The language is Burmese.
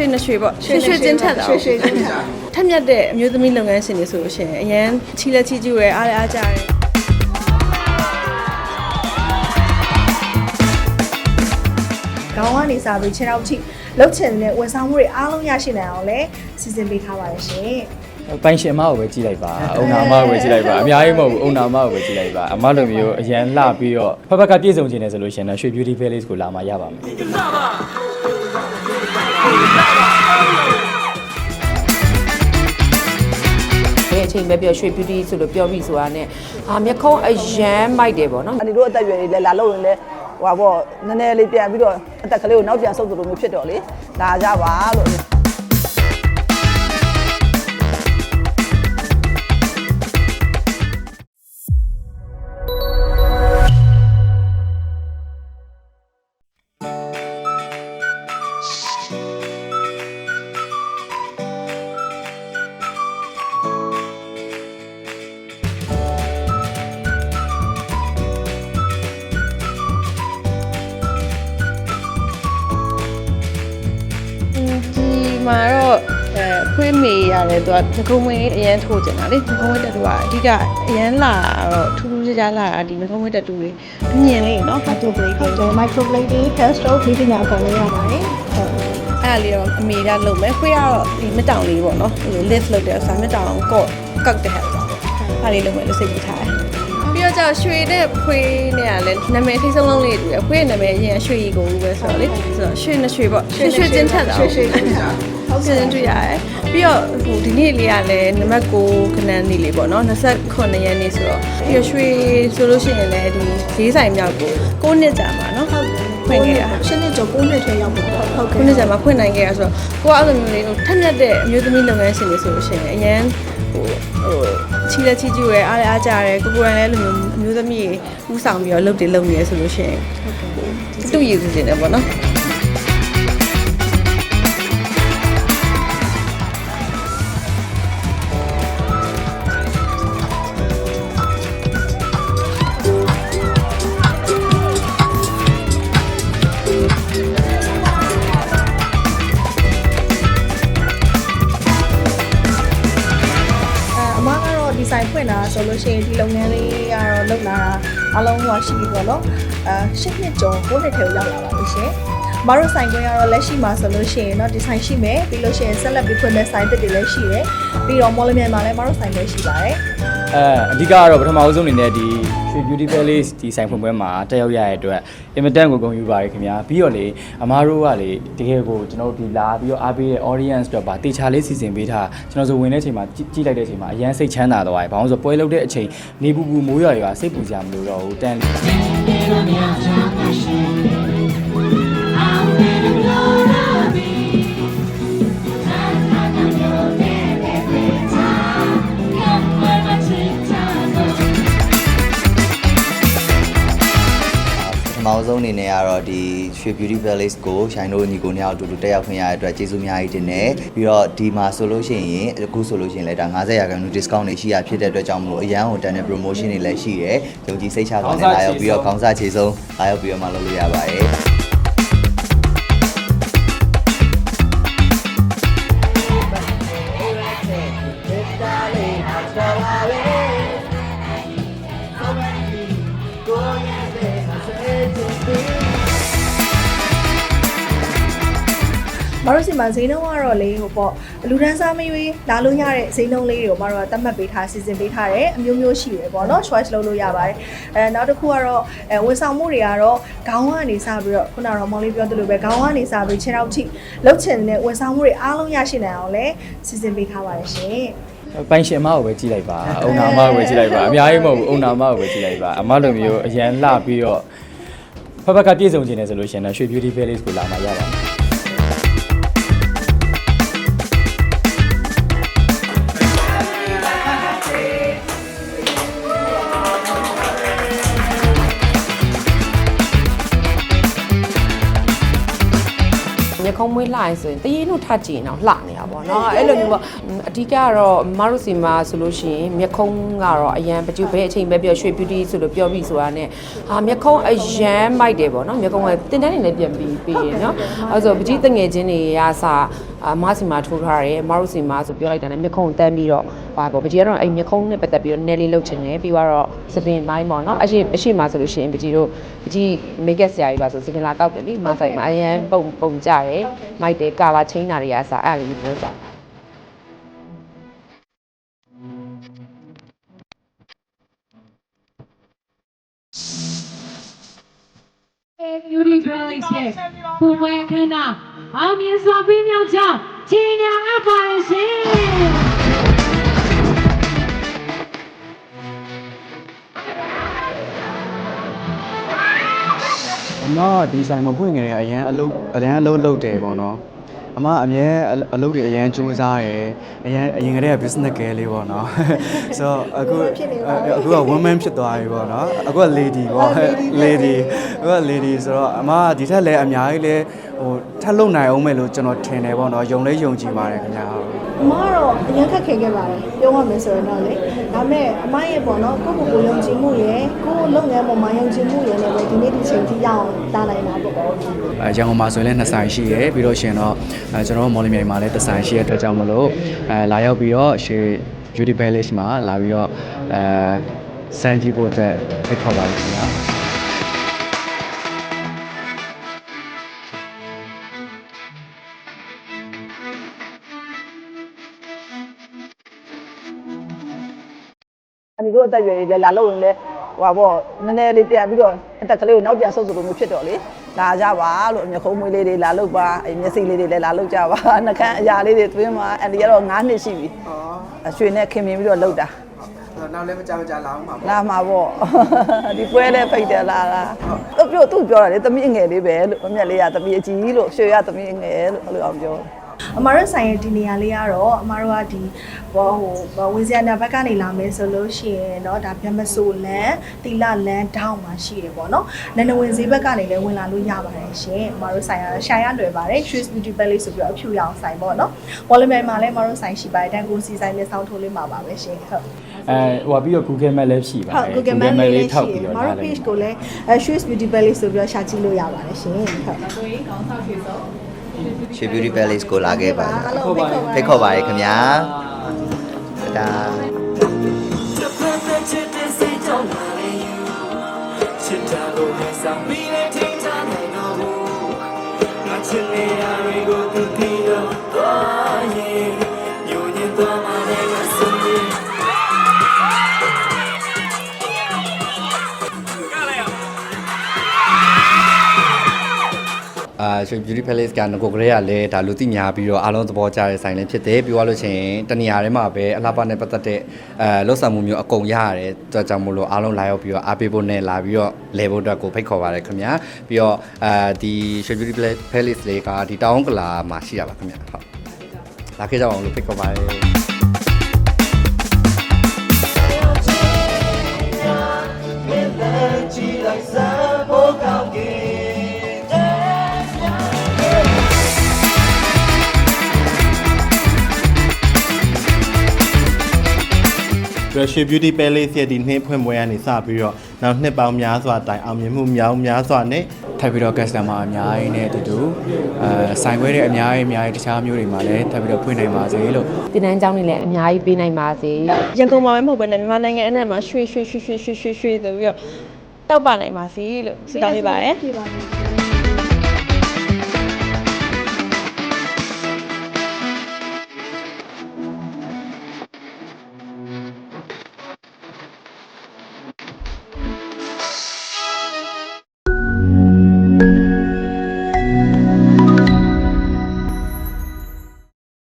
ရွှေနှရွှေပေါ့ရွှေရွှေချင်းထက်တာရွှေရွှေချင်းထက်ထက်မြက်တဲ့အမျိုးသမီးလုပ်ငန်းရှင်တွေဆိုလို့ရှိရင်အရန်ချီလက်ချီကျူရဲအားလည်းအားကြတယ်ခေါင်းကနေစားပြီးခြေထောက်ထိလှုပ်ချင်တဲ့ဝန်ဆောင်မှုတွေအားလုံးရရှိနိုင်အောင်လည်းစီစဉ်ပေးထားပါတယ်ရှင် ပိုင်ရှင်အမကိုပဲကြည့်လိုက်ပါအုံနာအမကိုပဲကြည့်လိုက်ပါအများကြီးမဟုတ်ဘူးအုံနာအမကိုပဲကြည့်လိုက်ပါအမလိုမျိုးအရန်လှပြီးတော့ဖက်ဖက်ကပြည့်စုံခြင်းနဲ့ဆိုလို့ရှိရင်တော့ရွှေ beauty palace ကိုလာမှရပါမယ်ဘယ်အချိန်ပဲပြောရွှေ beauty ဆိုလို့ပြောပြီဆိုတာနဲ့အာမျက်ခုံးအရန်မိုက်တယ်ပေါ့နော်အဒီတို့အသက်အရွယ်တွေလည်းလာလို့ရင်လည်းဟိုပါပေါ့နည်းနည်းလေးပြန်ပြီးတော့အသက်ကလေးကိုနောက်ပြန်ဆုပ်သလိုမျိုးဖြစ်တော့လေလာကြပါလို့ မေရတယ်သူကငကုံးမွေးအရန်ထိုးကျင်တာလေငကုံးမွေးတက်တူကအဓိကအရန်လာတော့ထူးထူးခြားခြားလာတာဒီငကုံးမွေးတက်တူတွေအမြင်လေးနော် microblade တွေ microblade တွေ hair style ဒီပညာအကုန်လုံးရပါတယ်ဟုတ်အဲ့ဒါလေးတော့အမေကလုပ်မယ်ခွေးကတော့ဒီမတောင်လေးပေါ့နော်ဟို lift လုပ်တဲ့အစားမတောင်ကော့ကောက်တဲ့ဟဲ့ပေါ့အဲ့ဒါလေးလုပ်မယ်လို့စိတ်ကူထားတယ်ပြီးတော့ကျတော့ရွှေနဲ့ဖွေးနဲ့ကလည်းနာမည်ထိဆုံးလုံးလေးတူတယ်ဖွေးရဲ့နာမည်အရင်ရွှေရီကိုပဲဆိုတော့လေဆိုတော့ရွှေနဲ့ရွှေပေါ့ရွှေရွှေချင်းထက်တာရွှေရွှေချင်းထက် ဟုတ်ကဲ့တွေ့ရတယ်ပြီးတော့ဟိုဒီနေ့လေးကလည်းနံပါတ်9ခဏန်းနေ့လေးပေါ့နော်29ရက်နေ့ဆိုတော့ပြီးတော့ရွှေဆိုလို့ရှိရင်လည်းဒီဈေးဆိုင်မြောက်ကို9နှစ်ကြာမှာနော်ဟုတ်ဖွင့်ခဲ့တာရှင်းနေကြော9နှစ်ထဲရောက်ပြီဟုတ်ဟုတ်ခုကဲ့နှစ်ကြာမှာဖွင့်နိုင်ခဲ့ရဆိုတော့ကိုကအဲ့လိုမျိုးလေးဟိုထက်မြက်တဲ့အမျိုးသမီးလုပ်ငန်းရှင်တွေဆိုလို့ရှိရင်အရန်ဟိုဟိုချီလက်ချီကျူရဲအားလည်းအားကြရဲကိုကိုယ်တိုင်လည်းအဲ့လိုမျိုးအမျိုးသမီးတွေဥဆောင်ပြီးတော့လုပ်တယ်လုပ်နေရဆိုလို့ရှိရင်တူရည်စင်တယ်ပေါ့နော် ဆိုလို့ရှိရင်ဒီလုပ်ငန်းလေးကတော့လုပ်လာတာအလုံးဟိုရှိပြီပေါ့နော်အဲရှစ်နှစ်ကျော်9နှစ်ထဲကိုရောက်လာပါပြီရှင်အ မတို့ဆိုင်ခွင့်ကတော့လက်ရှိမှာဆိုလို့ရှိရင်တော့ဒီဇိုင်ရှိမယ်ပြီးလို့ရှိရင်ဆက်လက်ပြီးဖွင့်တဲ့ဆိုင်တစ်တွေလည်းရှိတယ်ပြီးတော့မော်လမြိုင်မှာလည်းအမတို့ဆိုင်ခွင့်ရှိပါတယ်အဲအဓိကကတော့ပထမအဆုံးအနေနဲ့ဒီရွှေ beauty palace ဒီဆိုင်ဖွင့်ပွဲမှာတက်ရောက်ရတဲ့အတွက်အင်မတန်ကိုဂုဏ်ယူပါတယ်ခင်ဗျာပြီးတော့လေအမားတို့ကလေတကယ်ကိုကျွန်တော်တို့ဒီလာပြီးတော့အားပေးတဲ့ audience အတွက်ပါတေချာလေးစီစဉ်ပေးထားကျွန်တော်ဆိုဝင်တဲ့အချိန်မှာကြည့်ကြည့်လိုက်တဲ့အချိန်မှာအရန်စိတ်ချမ်းသာသွားတယ်ဘာလို့လဲဆိုတော့ပွဲလုပ်တဲ့အချိန်နေပူပူမိုးရွာရွာစိတ်ပူစရာမလိုတော့ဘူးတန်လေး ပထမဆုံးအနေနဲ့ကတော့ဒီရွှေ beauty palace ကိုရှိုင်းတို့ညီကိုနှစ်ယောက်အတူတူတက်ရောက်ခွင့်ရတဲ့အတွက်ကျေးဇူးအများကြီးတင်တယ်ပြီးတော့ဒီမှာဆိုလို့ရှိရင်အခုဆိုလို့ရှိရင်လည်းဒါ90ရာခိုင်နှုန်း discount တွေရှိရဖြစ်တဲ့အတွက်ကြောင့်မလို့အရန်ဟိုတန်တဲ့ promotion တွေလည်းရှိတယ်ယုံကြည်စိတ်ချပါနဲ့လာရောက်ပြီးတော့ခေါင်းစားခြေဆုံးလာရောက်ပြီးတော့မှလုပ်လို့ရပါတယ် မတို့စီမှာဈေးနှုန်းကတော့လေဟိုပေါ့လူဒန်းစားမရွေးလာလို့ရတဲ့ဈေးနှုန်းလေးတွေကိုမတို့ကသတ်မှတ်ပေးထားစီစဉ်ပေးထားတယ်အမျိုးမျိုးရှိတယ်ပေါ့နော် choice လုပ်လို့ရပါတယ်အဲနောက်တစ်ခုကတော့အဲဝန်ဆောင်မှုတွေကတော့ခေါင်းကနေစပြီးတော့ခုနကတော့မောင်လေးပြောသလိုပဲခေါင်းကနေစပြီးခြေထောက်ထိလှုပ်ချင်တဲ့ဝန်ဆောင်မှုတွေအားလုံးရရှိနိုင်အောင်လည်းစီစဉ်ပေးထားပါတယ်ရှင်ပိုင်ရှင်အမကိုပဲကြည့်လိုက်ပါအုံနာအမကိုပဲကြည့်လိုက်ပါအများကြီးမဟုတ်ဘူးအုံနာအမကိုပဲကြည့်လိုက်ပါအမလိုမျိုးအရန်လှပြီးတော့ဖက်ဖက်ကပြည့်စုံခြင်းနဲ့ဆိုလို့ရှိရင်တော့ရွှေ beauty palace ကိုလာမှရပါမယ် မျက်ခုံးမွေးလှရင်ဆိုရင်တရေတို့ထကြည့်ရင်တော့လှနေတာပေါ့နော်အဲ့လိုမျိုးပေါ့အဓိကကတော့မတို့စီမှာဆိုလို့ရှိရင်မျက်ခုံးကတော့အရန်ပကြူဘဲအချိန်ပဲပြောရွှေ beauty ဆိုလို့ပြောပြီဆိုတာနဲ့အာမျက်ခုံးအရန်မိုက်တယ်ပေါ့နော်မျက်ခုံးကတင်တန်းနေလည်းပြန်ပြီးပြီးရနော်အဲ့ဆိုပကြီးတငယ်ချင်းတွေကစ အမစီမှာထိုးထားတယ်အမတို့စီမှာဆိုပြောလိုက်တာနဲ့မျက်ခုံးတန်းပြီးတော့ဟာပေါ့ပကြီးကတော့အဲ့မျက်ခုံးနဲ့ပတ်သက်ပြီးတော့နည်းလေးလှုပ်ချင်တယ်ပြီးတော့စပင်ပိုင်းပေါ့နော်အရှိအရှိမှာဆိုလို့ရှိရင်ပကြီးတို့ပကြီးမိတ်ကပ်ဆရာကြီးပါဆိုစပင်လာတောက်တယ်လीမဆိုင်မှာအရန်ပုံပုံကြတယ်မိုက်တယ်ကာလာချင်းတာတွေကအစားအဲ့လိုမျိုးပြောကြ beauty release ရဲ့ဘဝခန္ဓာ အောင်မြင်စွာပြီးမြောက်ကြောင်းကြီးညာအပ်ပါရဲ့ရှင်အမကဒီဆိုင်မဖွင့်ငယ်တဲ့အရန်အလုပ်အရန်အလုပ်လုပ်တယ်ပေါ့နော်အမအမြဲအလုပ်တွေအရန်စူးစမ်းရယ်အရန်အရင်ကတည်းက business ကလေးပေါ့နော်ဆိုတော့အခုအခုက woman ဖြစ်သွားပြီပေါ့နော်အခုက lady ပေါ့ lady အခုက lady ဆိုတော့အမကဒီထက်လည်းအများကြီးလည်း ဟိုထပ်လုပ်နိုင်အောင်မယ်လို့ကျွန်တော်ထင်တယ်ပေါ့နော်ယုံလေးယုံကြည်ပါတယ်ခင်ဗျာဟုတ်အမကတော့အရင်ခက်ခဲခဲ့ပါတယ်ပြောရမယ်ဆိုရင်တော့လေဒါပေမဲ့အမရဲ့ပေါ့နော်ကိုယ့်ကိုယ်ကိုယုံကြည်မှုရယ်ကိုယ့်လုပ်ငန်းပေါ်မှာယုံကြည်မှုရယ်နဲ့ပဲဒီနေ့ဒီချိန်ထိရအောင်တားနိုင်တာပေါ့အဲရန်ကုန်မှာဆိုရင်လည်းနှစ်ဆိုင်ရှိရယ်ပြီးတော့ရှင်တော့အဲကျွန်တော်တို့မော်လမြိုင်မှာလည်းတစ်ဆိုင်ရှိရတဲ့အတွက်ကြောင့်မလို့အဲလာရောက်ပြီးတော့ရှေ Beauty Palace မှာလာပြီးတော့အဲစမ်းကြည့်ဖို့အတွက်ဖိတ်ခေါ်ပါတယ်ခင်ဗျာ အမေတို့အသက်အရွယ်တွေလည်းလာလို့ရင်လည်းဟိုပါပေါ့နည်းနည်းလေးပြန်ပြီးတော့အသက်ကလေးကိုနောက်ပြန်ဆုပ်ဆိုလိုမျိုးဖြစ်တော့လေလာကြပါလို့အမျက်ခုံးမွေးလေးတွေလာလို့ပါအဲမျက်စိလေးတွေလည်းလာလို့ကြပါနှကန်းအရာလေးတွေသွင်းမှာအဲ့ဒီကတော့9နှစ်ရှိပြီအရွှေနဲ့ခင်မြင်ပြီးတော့လှုပ်တာနောက်လည်းမကြမကြလာအောင်ပါလာမှာပေါ့ဒီပွဲလဲဖိတ်တယ်လာလားသူပြောသူပြောတာလေသမီးအငယ်လေးပဲလို့အမျက်လေးကသမီးအကြီးလို့ရွှေရသမီးအငယ်လို့အဲ့လိုအောင်ပြောတယ် အမတို့ဆိုင်ရဲ့ဒီနေရာလေးကတော့အမတို့ကဒီဘောဟိုဝင်းစရာနာဘက်ကနေလာမယ်ဆိုလို့ရှိရင်เนาะဒါဗျမဆိုလန်တီလာလန်တောင်းမှာရှိတယ်ပေါ့နော်နန္ဒဝင်ဈေးဘက်ကနေလည်းဝင်လာလို့ရပါတယ်ရှင်အမတို့ဆိုင်ကတော့ရှာရလွယ်ပါတယ် Shoes Beauty Palace ဆိုပြီးတော့အဖြူရောင်ဆိုင်ပေါ့နော်ဝေါ်လမြိုင်မှာလည်းအမတို့ဆိုင်ရှိပါတယ်တန်ကိုစီဆိုင်နဲ့ဆောင်းထိုးလေးမှာပါပဲရှင်ဟုတ် အဲဟိုပြီးတော့ Google Map လည်းရှိပါတ ဟုတ် ယ် Google Map လေးလည်း ထောက် ရှိ ပြီး တယ် တော့ မတို့ page ကိုလည်းအဲ Shoes Beauty Palace ဆိုပြီးတော့ရှာကြည့်လို့ရပါတယ်ရှင်ဟုတ် ရွှေ beauty palace ကိုလာခဲ့ ပါအားလုံးဖိတ်ခေါ်ပါဖိတ်ခေါ်ပါရခင်ဗျာဒါ ရွှေ beauty palace ကငကိုကလေးကလည်းဒါလူသိများပြီးတော့အားလုံးသဘောကျတဲ့ဆိုင်လည်းဖြစ်တယ်ပြီးသွားလို့ရှိရင်တနေရာထဲမှာပဲအလှပနဲ့ပတ်သက်တဲ့အဲလှုပ်ဆောင်မှုမျိုးအကုန်ရရတယ်အတွက်ကြောင့်မို့လို့အားလုံးလာရောက်ပြီးတော့အားပေးဖို့နဲ့လာပြီးတော့လဲဖို့အတွက်ကိုဖိတ်ခေါ်ပါရခင်ဗျာပြီးတော့အာဒီရွှေ beauty palace လေးကဒီတောင်ကလာမှာရှိတာပါခင်ဗျာဟုတ်လာခဲ့ကြအောင်လို့ဖိတ်ခေါ်ပါတယ် Russia Beauty Palace ရဲ့ဒီနှစ်ဖွင့်ပွဲကနေစပြီးတော့နောက်နှစ်ပေါင်းများစွာတိုင်အောင်မြင်မှုများများစွာနဲ့ ထပ်ပြီးတော့ customer အများကြီးနဲ့အတူတူအဲဆိုင်ခွဲတွေအများကြီးအများကြီးတခြားမျိုးတွေမှာလည်းထပ်ပြီးတော့ဖွင့်နိုင်ပါစေလို့ တင်တန်းเจ้าနေလည်းအများကြီးပေးနိုင်ပါစေ ရန်ကုန်မှာပဲမဟုတ်ဘဲနဲ့မြန်မာနိုင်ငံအနှံ့မှာရွှေရွှေရွှေရွှေရွှေရွှေရွှေဆိုပြီးတော့တောက်ပနိုင်ပါစေလို့ဆုတောင်းပေးပါတယ် ပြပါမယ်